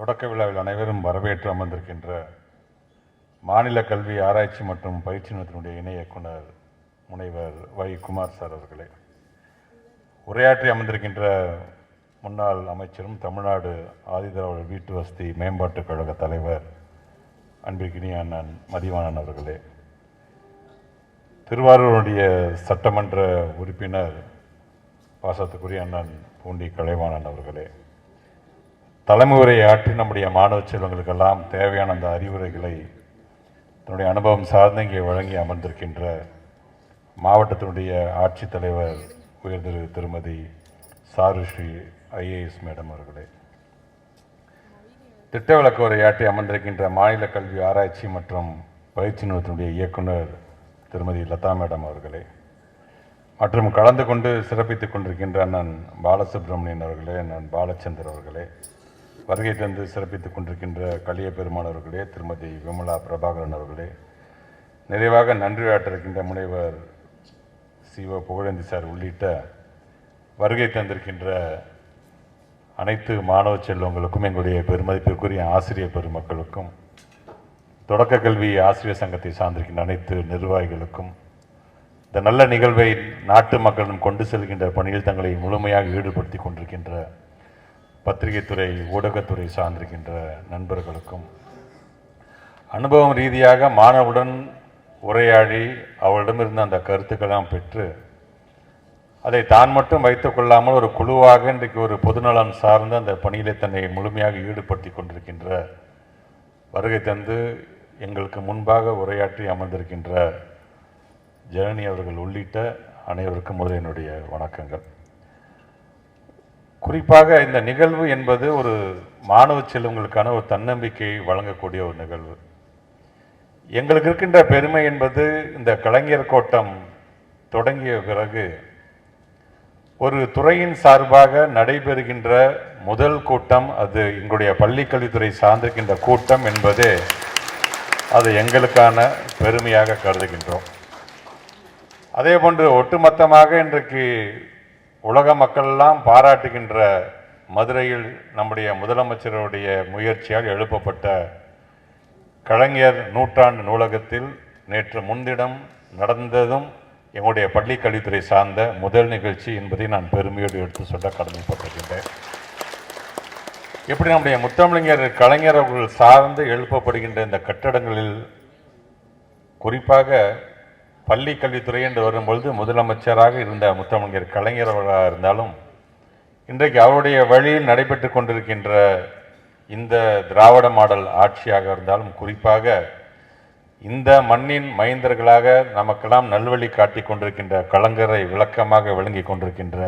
தொடக்க விழாவில் அனைவரும் வரவேற்று அமர்ந்திருக்கின்ற மாநில கல்வி ஆராய்ச்சி மற்றும் பயிற்சி நிறுவனத்தினுடைய இணை இயக்குனர் முனைவர் வை. குமார் சார் அவர்களே. உரையாற்றி அமர்ந்திருக்கின்ற முன்னாள் அமைச்சரும் தமிழ்நாடு ஆதிதிராவிடர் வீட்டு வசதி மேம்பாட்டுக் கழக தலைவர் அன்பிற்கினிய அண்ணன் மதிவாணன் அவர்களே. திருவாரூருடைய சட்டமன்ற உறுப்பினர் பாசத்துக்குரிய அண்ணன் பூண்டி கலைவாணன் அவர்களே. தலைமுறையை ஆற்றி நம்முடைய மாணவ செல்வங்களுக்கெல்லாம் தேவையான அந்த அறிவுரைகளை தன்னுடைய அனுபவம் சார்ந்து இங்கே வழங்கி அமர்ந்திருக்கின்ற மாவட்டத்தினுடைய ஆட்சித்தலைவர் உயர்திரு திருமதி சாருஸ்ரீ ஐஏஎஸ் மேடம் அவர்களே. திட்ட விளக்க உரையாற்றி அமர்ந்திருக்கின்ற மாநில கல்வி ஆராய்ச்சி மற்றும் பயிற்சி நிறுவனத்தினுடைய இயக்குனர் திருமதி லதா மேடம் அவர்களே. மற்றும் கலந்து கொண்டு சிறப்பித்துக் கொண்டிருக்கின்ற அண்ணன் பாலசுப்ரமணியன் அவர்களே அண்ணன் பாலச்சந்தர் அவர்களே. வருகை தந்து சிறப்பித்துக் கொண்டிருக்கின்ற கலிய பெருமானவர்களே திருமதி விமலா பிரபாகரன் அவர்களே நிறைவாக நன்றி ஆற்றிருக்கின்ற முனைவர் சிவ புகழேந்தி சார் உள்ளிட்ட வருகை தந்திருக்கின்ற அனைத்து மாணவ செல்வங்களுக்கும் எங்களுடைய பெருமதிப்பிற்குரிய ஆசிரியர் பெருமக்களுக்கும் தொடக்க கல்வி ஆசிரியர் சங்கத்தை சார்ந்திருக்கின்ற அனைத்து நிர்வாகிகளுக்கும் இந்த நல்ல நிகழ்வை நாட்டு மக்களிடம் கொண்டு செல்கின்ற பணியில் தங்களை முழுமையாக ஈடுபடுத்தி கொண்டிருக்கின்ற பத்திரிகைத்துறை ஊடகத்துறை சார்ந்திருக்கின்ற நண்பர்களுக்கும் அனுபவம் ரீதியாக மாணவுடன் உரையாடி அவளிடமிருந்து அந்த கருத்துக்களாம் பெற்று அதை தான் மட்டும் வைத்துக் கொள்ளாமல் ஒரு குழுவாக இன்றைக்கு ஒரு பொதுநலம் சார்ந்த அந்த பணியிலே தன்னை முழுமையாக ஈடுபடுத்தி கொண்டிருக்கின்ற வருகை தந்து எங்களுக்கு முன்பாக உரையாற்றி அமர்ந்திருக்கின்ற ஜனனி அவர்கள் உள்ளிட்ட அனைவருக்கும் முதல் என்னுடைய வணக்கங்கள். குறிப்பாக இந்த நிகழ்வு என்பது ஒரு மாணவ செல்வங்களுக்கான ஒரு தன்னம்பிக்கை வழங்கக்கூடிய ஒரு நிகழ்வு. எங்களுக்கு இருக்கின்ற பெருமை என்பது இந்த கலைஞர் கோட்டம் தொடங்கிய பிறகு ஒரு துறையின் சார்பாக நடைபெறுகின்ற முதல் கூட்டம் அது எங்களுடைய பள்ளிக்கல்வித்துறை சார்ந்திருக்கின்ற கூட்டம் என்பதே அது எங்களுக்கான பெருமையாக கருதுகின்றோம். அதே போன்று ஒட்டுமொத்தமாக இன்றைக்கு உலக மக்கள்லாம் பாராட்டுகின்ற மதுரையில் நம்முடைய முதலமைச்சருடைய முயற்சியால் எழுப்பப்பட்ட கலைஞர் நூற்றாண்டு நூலகத்தில் நேற்று முன்தினம் நடந்ததும் எங்களுடைய பள்ளிக்கல்வித்துறை சார்ந்த முதல் நிகழ்ச்சி என்பதை நான் பெருமையோடு எடுத்து சொல்ல கடமைப்பட்டிருக்கின்றேன். எப்படி நம்முடைய முத்தமிழர் கலைஞர் அவர்கள் சார்ந்து எழுப்பப்படுகின்ற இந்த கட்டடங்களில் குறிப்பாக பள்ளி கல்வித்துறை என்று வரும்பொழுது முதலமைச்சராக இருந்த முத்தமிழர் கலைஞர் அவர்களாக இருந்தாலும் இன்றைக்கு அவருடைய வழியில் நடைபெற்று கொண்டிருக்கின்ற இந்த திராவிட மாடல் ஆட்சியாக இருந்தாலும் குறிப்பாக இந்த மண்ணின் மைந்தர்களாக நமக்கெல்லாம் நல்வழி காட்டி கொண்டிருக்கின்ற கலங்கரை விளக்கமாக விளங்கி கொண்டிருக்கின்ற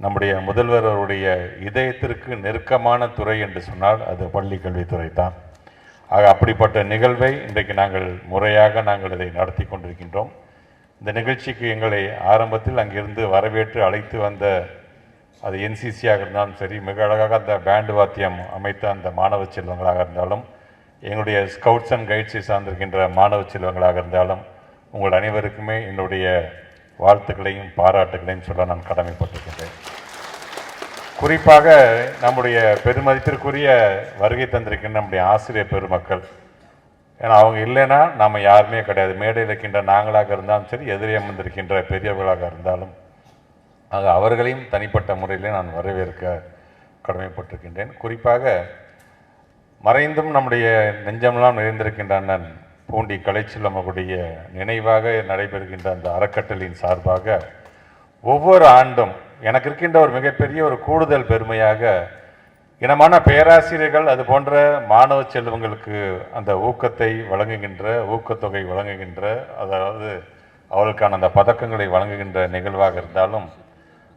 நம்முடைய முதல்வர் அவருடைய இதயத்திற்கு நெருக்கமான துறை என்று சொன்னால் அது பள்ளி கல்வித்துறை தான். ஆக அப்படிப்பட்ட நிகழ்வை இன்றைக்கு நாங்கள் முறையாக நாங்கள் இதை நடத்தி கொண்டிருக்கின்றோம். இந்த நிகழ்ச்சிக்கு எங்களை ஆரம்பத்தில் அங்கிருந்து வரவேற்று அழைத்து வந்த அது என்சிசியாக இருந்தாலும் சரி மிக அழகாக அந்த பேண்டு வாத்தியம் அமைத்த அந்த மாணவ செல்வங்களாக இருந்தாலும் எங்களுடைய ஸ்கவுட்ஸ் அண்ட் கைட்ஸை சார்ந்திருக்கின்ற மாணவ செல்வங்களாக இருந்தாலும் உங்கள் அனைவருக்குமே என்னுடைய வாழ்த்துக்களையும் பாராட்டுகளையும் சொல்ல நான் கடமைப்பட்டிருக்கின்றேன். குறிப்பாக நம்முடைய பெருமதிப்பிற்குரிய வருகை தந்திருக்கின்ற நம்முடைய ஆசிரியர் பெருமக்கள். ஏன்னா அவங்க இல்லைன்னா நாம் யாருமே கிடையாது. மேடையில் இருக்கின்ற நாங்களாக இருந்தாலும் சரி எதிரே அமர்ந்திருக்கின்ற பெரியவர்களாக இருந்தாலும் ஆக அவர்களையும் தனிப்பட்ட முறையில் நான் வரவேற்க கடமைப்பட்டிருக்கின்றேன். குறிப்பாக மறைந்தும் நம்முடைய நெஞ்சமெல்லாம் நிறைந்திருக்கின்ற அண்ணன் பூண்டி கலைச்செல்வம் அவர்களுடைய நினைவாக நடைபெறுகின்ற அந்த அறக்கட்டளையின் சார்பாக ஒவ்வொரு ஆண்டும் எனக்கு இருக்கின்ற ஒரு மிகப்பெரிய ஒரு கூடுதல் பெருமையாக இனமான பேராசிரியர்கள் அது போன்ற மாணவ செல்வங்களுக்கு அந்த ஊக்கத்தை வழங்குகின்ற ஊக்கத்தொகை வழங்குகின்ற அதாவது அவர்களுக்கான அந்த பதக்கங்களை வழங்குகின்ற நிகழ்வாக இருந்தாலும்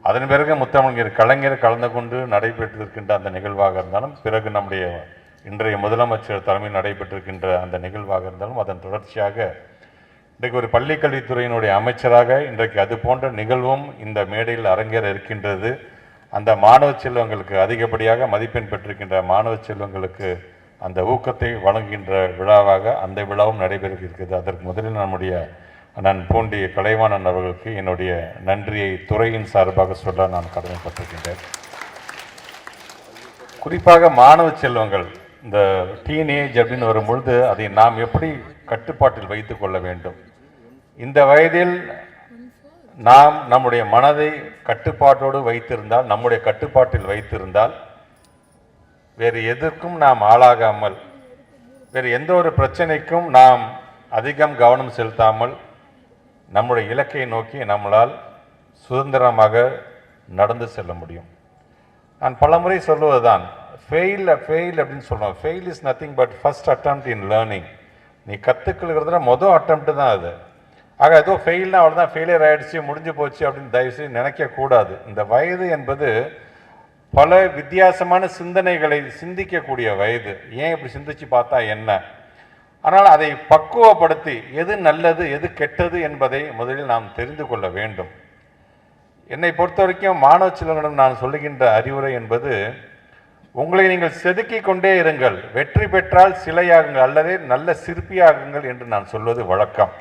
அதன் பிறகு முத்தமிழர் கலைஞர் கலந்து கொண்டு நடைபெற்றிருக்கின்ற அந்த நிகழ்வாக இருந்தாலும் பிறகு நம்முடைய இன்றைய முதலமைச்சர் தலைமையில் நடைபெற்றிருக்கின்ற அந்த நிகழ்வாக இருந்தாலும் அதன் தொடர்ச்சியாக இன்றைக்கு ஒரு பள்ளிக்கல்வித்துறையினுடைய அமைச்சராக இன்றைக்கு அது போன்ற நிகழ்வும் இந்த மேடையில் அரங்கேற இருக்கின்றது. அந்த மாணவ செல்வங்களுக்கு அதிகப்படியாக மதிப்பெண் பெற்றிருக்கின்ற மாணவ செல்வங்களுக்கு அந்த ஊக்கத்தை வழங்குகின்ற விழாவாக அந்த விழாவும் நடைபெற இருக்கிறது. அதற்கு முதலில் நம்முடைய நான் பூண்டி கலைவாணன் அவர்களுக்கு என்னுடைய நன்றியை துறையின் சார்பாக சொல்ல நான் கடமைப்பட்டிருக்கின்றேன். குறிப்பாக மாணவ செல்வங்கள் இந்த டீனேஜ் அப்படின்னு வரும்பொழுது அதை நாம் எப்படி கட்டுப்பாட்டில் வைத்துக் கொள்ள வேண்டும்? இந்த வயதில் நாம் நம்முடைய மனதை கட்டுப்பாட்டோடு வைத்திருந்தால் நம்முடைய கட்டுப்பாட்டில் வைத்திருந்தால் வேறு எதற்கும் நாம் ஆளாகாமல் வேறு எந்த ஒரு பிரச்சனைக்கும் நாம் அதிகம் கவனம் செலுத்தாமல் நம்முடைய இலக்கை நோக்கி நம்மளால் சுதந்திரமாக நடந்து செல்ல முடியும். நான் பலமுறை சொல்லுவதுதான் ஃபெயில் ஃபெயில் அப்படின்னு சொல்லுவோம் fail is nothing but first attempt in learning நீ கற்றுக்கிறதுல மொதல் attempt தான் அது. ஆக ஏதோ ஃபெயில்னா அவ்வளோ தான் ஃபெயிலியர் ஆகிடுச்சு முடிஞ்சு போச்சு அப்படின்னு தயவுசெய்து நினைக்கக்கூடாது இந்த வயது என்பது பல வித்தியாசமான சிந்தனைகளை சிந்திக்கக்கூடிய வயது. ஏன் இப்படி சிந்திச்சு பார்த்தா என்ன? ஆனால் அதை பக்குவப்படுத்தி எது நல்லது எது கெட்டது என்பதை முதலில் நாம் தெரிந்து கொள்ள வேண்டும். என்னை பொறுத்த வரைக்கும் மாணவ செல்வங்களிடம் நான் சொல்லுகின்ற அறிவுரை என்பது உங்களை நீங்கள் செதுக்கிக் கொண்டே இருங்கள் வெற்றி பெற்றால் சிலையாகுங்கள் அல்லது நல்ல சிற்பியாகுங்கள் என்று நான் சொல்வது வழக்கம்.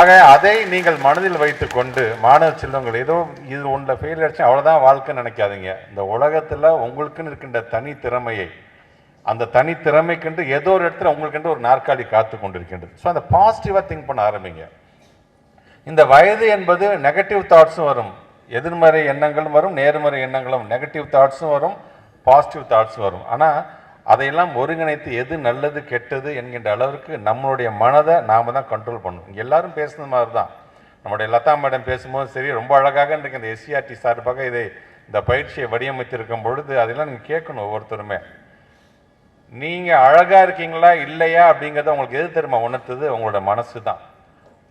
ஆக அதை நீங்கள் மனதில் வைத்துக்கொண்டு மாணவ செல்வங்கள் ஏதோ இது ஒன்றில் ஃபெயில் ஆச்சு அவ்வளோதான் வாழ்க்கை நினைக்காதீங்க. இந்த உலகத்தில் உங்களுக்குன்னு இருக்கின்ற தனி திறமையை அந்த தனி திறமைக்கென்று ஏதோ ஒரு இடத்துல உங்களுக்கென்று ஒரு நாற்காலி காத்து கொண்டிருக்கின்றது. ஸோ அந்த பாசிட்டிவாக திங்க் பண்ண ஆரம்பிங்க. இந்த வயது என்பது நெகட்டிவ் தாட்ஸும் வரும். எதிர்மறை எண்ணங்களும் வரும் நேர்மறை எண்ணங்களும் நெகட்டிவ் தாட்ஸும் வரும் பாசிட்டிவ் தாட்ஸும் வரும். ஆனால் அதையெல்லாம் ஒருங்கிணைத்து எது நல்லது கெட்டது என்கின்ற அளவிற்கு நம்மளுடைய மனதை நாம தான் கண்ட்ரோல் பண்ணணும். இங்க எல்லாரும் பேசுன மாதிரி தான் நம்முடைய லதா மேடம் பேசும்போது சரி ரொம்ப அழகாக இன்றைக்கு இந்த எஸ்சிஆர்டி சார்பாக இதை இந்த பயிற்சியை வடிவமைத்திருக்கும் பொழுது அதெல்லாம் நீங்கள் கேட்கணும் ஒவ்வொருத்தருமே. நீங்கள் அழகாக இருக்கீங்களா இல்லையா அப்படிங்கிறத உங்களுக்கு எது தெரியுமா உணர்த்துது? உங்களோட மனசு தான்.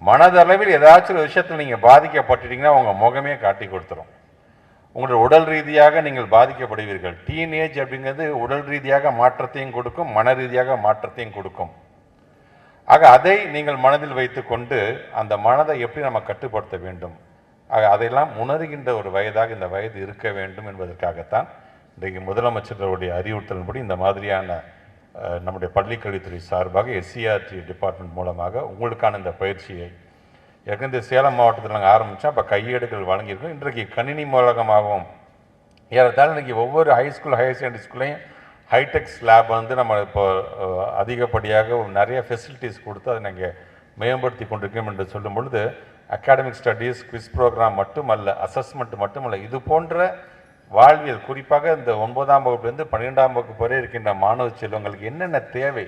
மனதளவில் ஏதாச்சும் ஒரு விஷயத்தில் நீங்கள் பாதிக்கப்பட்டுட்டீங்கன்னா உங்கள் முகமே காட்டி கொடுத்துரும். உங்களுடைய உடல் ரீதியாக நீங்கள் பாதிக்கப்படுவீர்கள். டீனேஜ் அப்படிங்கிறது உடல் ரீதியாக மாற்றத்தையும் கொடுக்கும் மன ரீதியாக மாற்றத்தையும் கொடுக்கும். ஆக அதை நீங்கள் மனதில் வைத்துக்கொண்டு அந்த மனதை எப்படி நம்ம கட்டுப்படுத்த வேண்டும்? ஆக அதையெல்லாம் உணர்கின்ற ஒரு வயதாக இந்த வயது இருக்க வேண்டும் என்பதற்காகத்தான் இன்றைக்கு முதலமைச்சர்களுடைய அறிவுறுத்தலின்படி இந்த மாதிரியான நம்முடைய பள்ளிக்கல்வித்துறை சார்பாக எஸ்சிஆர்டி டிபார்ட்மெண்ட் மூலமாக உங்களுக்கான இந்த பயிற்சியை ஏற்கனவே சேலம் மாவட்டத்தில் நாங்கள் ஆரம்பித்தோம் அப்போ கையேடுகள் வழங்கியிருக்கோம் இன்றைக்கு கணினி மூலகமாகவும் ஏறத்தாழ இன்றைக்கி ஒவ்வொரு ஹைஸ்கூல் ஹையர் செகண்டரி ஸ்கூல்லையும் ஹைடெக்ஸ் லேப் வந்து நம்ம இப்போ அதிகப்படியாக நிறைய ஃபெசிலிட்டிஸ் கொடுத்து அதை நாங்கள் மேம்படுத்தி கொண்டிருக்கோம் என்று சொல்லும் பொழுது அகாடமிக் ஸ்டடீஸ் குவிஸ் ப்ரோக்ராம் மட்டுமல்ல அசஸ்மெண்ட் மட்டுமல்ல இது போன்ற வாழ்வியல் குறிப்பாக இந்த ஒன்பதாம் வகுப்புலேருந்து பன்னிரெண்டாம் வகுப்பு வரை இருக்கின்ற மாணவ செல்வங்களுக்கு என்னென்ன தேவை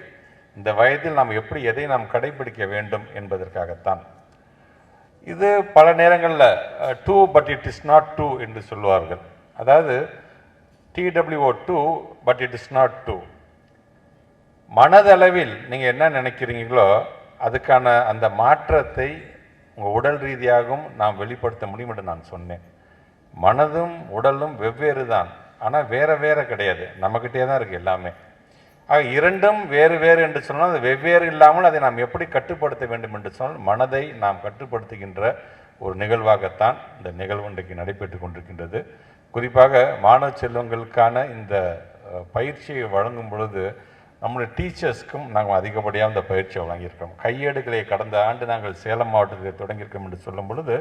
இந்த வயதில் நாம் எப்படி எதை நாம் கடைபிடிக்க வேண்டும் என்பதற்காகத்தான். இது பல நேரங்களில் two but it is not two என்று சொல்வார்கள் அதாவது TWO two but it is not two மனதளவில் நீங்கள் என்ன நினைக்கிறீங்களோ அதுக்கான அந்த மாற்றத்தை உங்கள் உடல் ரீதியாகவும் நாம் வெளிப்படுத்த முடியும் என்று நான் சொன்னேன். மனதும் உடலும் வெவ்வேறு தான் ஆனால் வேறு வேறு கிடையாது. நம்மக்கிட்டே தான் இருக்குது எல்லாமே. ஆக இரண்டும் வேறு வேறு என்று சொன்னால் அது வெவ்வேறு இல்லாமல் அதை நாம் எப்படி கட்டுப்படுத்த வேண்டும் என்று சொன்னால் மனதை நாம் கட்டுப்படுத்துகின்ற ஒரு நிகழ்வாகத்தான் இந்த நிகழ்வு இன்றைக்கு நடைபெற்று கொண்டிருக்கின்றது. குறிப்பாக மாணவ செல்வங்களுக்கான இந்த பயிற்சியை வழங்கும் பொழுது நம்முடைய டீச்சர்ஸ்க்கும் நாங்கள் அதிகப்படியாக இந்த பயிற்சியை வழங்கியிருக்கோம் கையேடுகளை கடந்த ஆண்டு நாங்கள் சேலம் மாவட்டத்தில் தொடங்கியிருக்கோம் என்று சொல்லும் பொழுது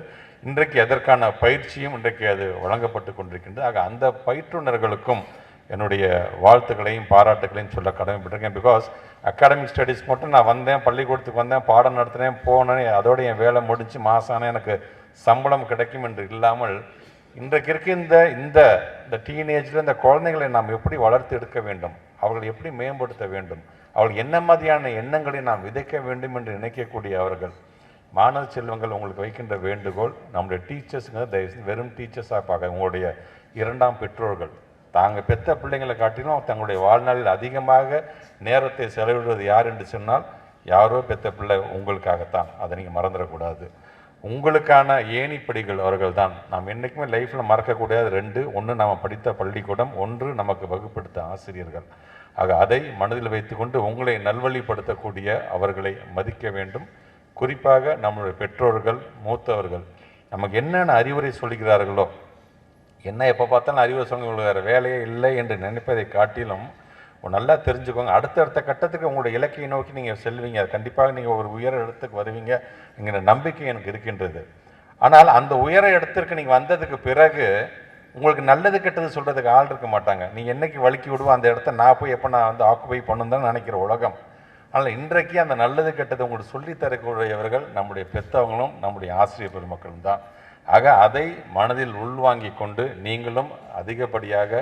இன்றைக்கு அதற்கான பயிற்சியும் இன்றைக்கு அது வழங்கப்பட்டு கொண்டிருக்கின்றது. ஆக அந்த பயிற்றுனர்களுக்கும் என்னுடைய வாழ்த்துக்களையும் பாராட்டுகளையும் சொல்ல கடமைப்பட்டிருக்கேன். பிகாஸ் அகாடமிக் ஸ்டடீஸ் மட்டும் நான் வந்தேன் பள்ளிக்கூடத்துக்கு வந்தேன் பாடம் நடத்தினேன் போனேன் அதோட என் வேலை முடிஞ்சு மாசான எனக்கு சம்பளம் கிடைக்கும் என்று இல்லாமல் இன்றைக்கு இருக்க இந்த இந்த இந்த டீனேஜில் இந்த குழந்தைகளை நாம் எப்படி வளர்த்து எடுக்க வேண்டும்? அவர்களை எப்படி மேம்படுத்த வேண்டும்? அவர்கள் என்ன மாதிரியான எண்ணங்களை நாம் விதைக்க வேண்டும் என்று நினைக்கக்கூடிய அவர்கள் மாணவ செல்வங்கள் உங்களுக்கு வைக்கின்ற வேண்டுகோள் நம்முடைய டீச்சர்ஸுங்க தயவு வெறும் டீச்சர்ஸாக பார்க்க உங்களுடைய இரண்டாம் பெற்றோர்கள் தாங்க பெற்ற பிள்ளைங்களை காட்டிலும் தங்களுடைய வாழ்நாளில் அதிகமாக நேரத்தை செலவிடுவது யார் என்று சொன்னால் யாரோ பெற்ற பிள்ளை உங்களுக்காகத்தான். அதை நீங்கள் மறந்துடக்கூடாது. உங்களுக்கான ஏணிப்படிகள் அவர்கள் தான் நாம் என்றைக்குமே லைஃப்பில் மறக்கக்கூடாது ரெண்டு. ஒன்று நாம் படித்த பள்ளிக்கூடம் ஒன்று நமக்கு வகுப்படுத்த ஆசிரியர்கள். ஆக அதை மனதில் வைத்துக்கொண்டு உங்களை நல்வழிப்படுத்தக்கூடிய அவர்களை மதிக்க வேண்டும். குறிப்பாக நம்முடைய பெற்றோர்கள் மூத்தவர்கள். நமக்கு என்னென்ன அறிவுரை சொல்கிறார்களோ என்ன எப்போ பார்த்தாலும் அறிவு சொல்லுங்க வேறு வேலையே இல்லை என்று நினைப்பதை காட்டிலும் நல்லா தெரிஞ்சுக்கோங்க. அடுத்தடுத்த கட்டத்துக்கு உங்களுடைய இலக்கையை நோக்கி நீங்கள் செல்வீங்க. கண்டிப்பாக நீங்கள் ஒரு உயர இடத்துக்கு வருவீங்க என்கிற நம்பிக்கை எனக்கு இருக்கின்றது. ஆனால் அந்த உயர இடத்திற்கு நீங்கள் வந்ததுக்கு பிறகு உங்களுக்கு நல்லது கெட்டது சொல்கிறதுக்கு ஆள் இருக்க மாட்டாங்க. நீ என்னைக்கு வழுக்கி விடுவோ அந்த இடத்த நான் போய் எப்போ நான் வந்து ஆக்குபை பண்ணணும் தான் நினைக்கிற உலகம். ஆனால் இன்றைக்கு அந்த நல்லது கெட்டது உங்களுக்கு சொல்லித் தரக்கூடியவர்கள் நம்முடைய பெற்றவங்களும் நம்முடைய ஆசிரியர் பெருமக்களும் தான். ஆக அதை மனதில் உள்வாங்கிக் கொண்டு நீங்களும் அதிகப்படியாக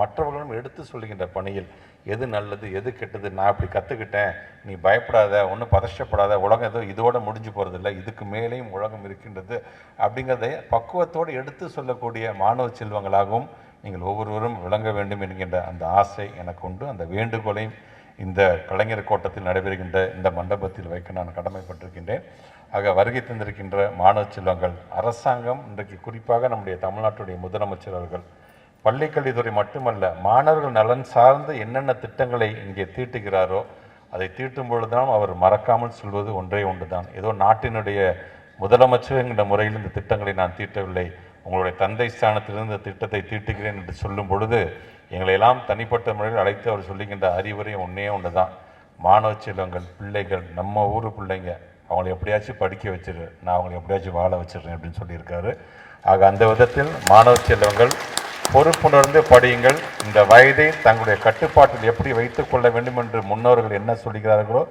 மற்றவர்களும் எடுத்து சொல்லுகின்ற பணியில் எது நல்லது எது கெட்டது நான் இப்படி கற்றுக்கிட்டேன் நீ பயப்படாத ஒன்றும் பதஷ்டப்படாத உலகம் எதுவும் இதோட முடிஞ்சு போகிறதில்ல இதுக்கு மேலேயும் உலகம் இருக்கின்றது அப்படிங்கிறதை பக்குவத்தோடு எடுத்து சொல்லக்கூடிய மாணவ செல்வங்களாகவும் நீங்கள் ஒவ்வொருவரும் விளங்க வேண்டும் என்கின்ற அந்த ஆசை எனக்கு உண்டு. அந்த வேண்டுகோளையும் இந்த கலைஞர் கோட்டத்தில் நடைபெறுகின்ற இந்த மண்டபத்தில் வைக்க நான் கடமைப்பட்டிருக்கின்றேன். ஆக வருகை தந்திருக்கின்ற மாணவ செல்வங்கள் அரசாங்கம் இன்றைக்கு குறிப்பாக நம்முடைய தமிழ்நாட்டுடைய முதலமைச்சர் அவர்கள் பள்ளிக்கல்வித்துறை மட்டுமல்ல மாணவர்கள் நலன் சார்ந்து என்னென்ன திட்டங்களை இங்கே தீட்டுகிறாரோ அதை தீட்டும் பொழுதுதான் அவர் மறக்காமல் சொல்வது ஒன்றே ஒன்றுதான். ஏதோ நாட்டினுடைய முதலமைச்சர் என்கிற முறையில் இந்த திட்டங்களை நான் தீட்டவில்லை. உங்களுடைய தந்தை ஸ்தானத்திலிருந்து இந்த திட்டத்தை தீட்டுகிறேன் என்று சொல்லும் பொழுது எங்களையெல்லாம் தனிப்பட்ட முறையில் அழைத்து அவர் சொல்லுகின்ற அறிவுரை ஒன்றே ஒன்று தான் மாணவ செல்வங்கள் பிள்ளைகள் நம்ம ஊர் பிள்ளைங்க அவங்களை எப்படியாச்சும் படிக்க வச்சிரு நான் அவங்களை எப்படியாச்சும் வாழ வச்சிடுறேன் அப்படின்னு சொல்லியிருக்காரு. ஆக அந்த விதத்தில் மாணவ செல்வங்கள் பொறுப்புணர்ந்து படியுங்கள். இந்த வயதை தங்களுடைய கட்டுப்பாட்டில் எப்படி வைத்துக் கொள்ள வேண்டும் என்று முன்னோர்கள் என்ன சொல்கிறார்களோ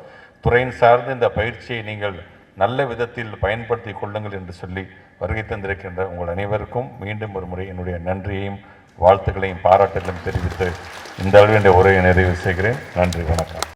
துறையின் சார்ந்து இந்த பயிற்சியை நீங்கள் நல்ல விதத்தில் பயன்படுத்தி கொள்ளுங்கள் என்று சொல்லி வருகை தந்திருக்கின்ற உங்கள் அனைவருக்கும் மீண்டும் ஒரு முறை என்னுடைய நன்றியையும் வாழ்த்துக்களையும் பாராட்டுகளையும் தெரிவித்து இந்த அளவு என்ற உரையை நிறைவு செய்கிறேன். நன்றி வணக்கம்.